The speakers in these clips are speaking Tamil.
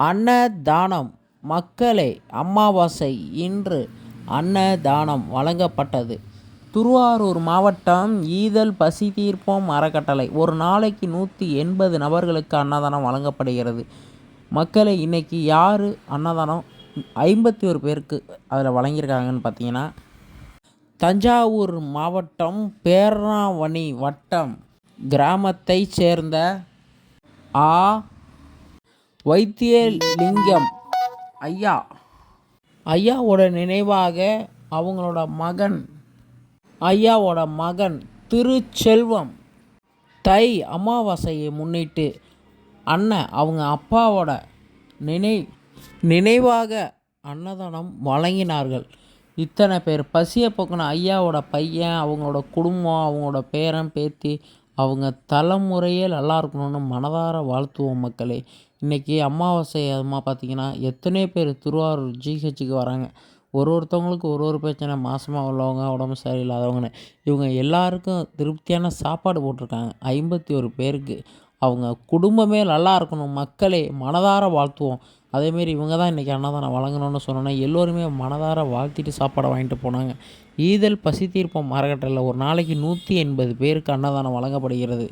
அன்னதானம். மக்களே அமாவாசை இன்று அன்னதானம் வழங்கப்பட்டது. திருவாரூர் மாவட்டம் ஈதல் பசி தீர்ப்போம் அறக்கட்டளை. ஒரு நாளைக்கு நூற்றி எண்பது நபர்களுக்கு அன்னதானம் வழங்கப்படுகிறது. மக்களை இன்றைக்கி யார் அன்னதானம் ஐம்பத்தி ஒரு பேருக்கு அதில் வழங்கியிருக்காங்கன்னு பார்த்தீங்கன்னா தஞ்சாவூர் மாவட்டம் பேரணாவணி வட்டம் கிராமத்தைச் சேர்ந்த ஆ. வைத்தியலிங்கம். ஐயா. ஐயாவோட நினைவாக அவங்களோட மகன். ஐயாவோட மகன் திருச்செல்வம். தை அமாவாசையை முன்னிட்டு அண்ணன் அவங்க அப்பாவோட நினை நினைவாக அன்னதானம் வழங்கினார்கள். இத்தனை பேர் பசியை போக்கின ஐயாவோட பையன் அவங்களோட குடும்பம் அவங்களோட பேரன் பேத்தி அவங்க தலைமுறையே நல்லா இருக்கணும்னு மனதார வாழ்த்துவோம் மக்களே. இன்றைக்கி அமாவாசை அதுமா பார்த்தீங்கன்னா எத்தனையோ பேர் திருவாரூர் ஜிஹெச்சுக்கு வராங்க. ஒரு ஒருத்தவங்களுக்கு ஒரு ஒரு பிரச்சனை மாதமாக உள்ளவங்க உடம்பு சரியில்லாதவங்கன்னு. இவங்க எல்லாருக்கும் திருப்தியான சாப்பாடு போட்டிருக்காங்க. ஐம்பத்தி ஒரு பேருக்கு. அவங்க குடும்பமே நல்லா இருக்கணும். மக்களே மனதார வாழ்த்துவோம். அதேமாரி இவங்க தான் இன்றைக்கி அன்னதானம் வழங்கணும்னு சொன்னோன்னா எல்லோருமே மனதார வாழ்த்திட்டு சாப்பாடை வாங்கிட்டு போனாங்க. ஈதல் பசி தீர்ப்பம் அறக்கட்டளையில் ஒரு நாளைக்கு நூற்றி எண்பது பேருக்கு அன்னதானம் வழங்கப்படுகிறது.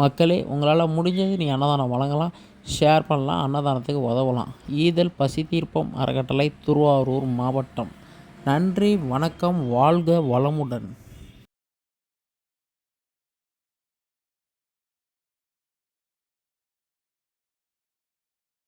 மக்களே உங்களால் முடிஞ்சது நீங்கள் அன்னதானம் வழங்கலாம். ஷேர் பண்ணலாம் அன்னதானத்துக்கு உதவலாம். ஈதல் பசி தீர்ப்பம் அறக்கட்டளை திருவாரூர் மாவட்டம். நன்றி வணக்கம் வாழ்க வளமுடன்.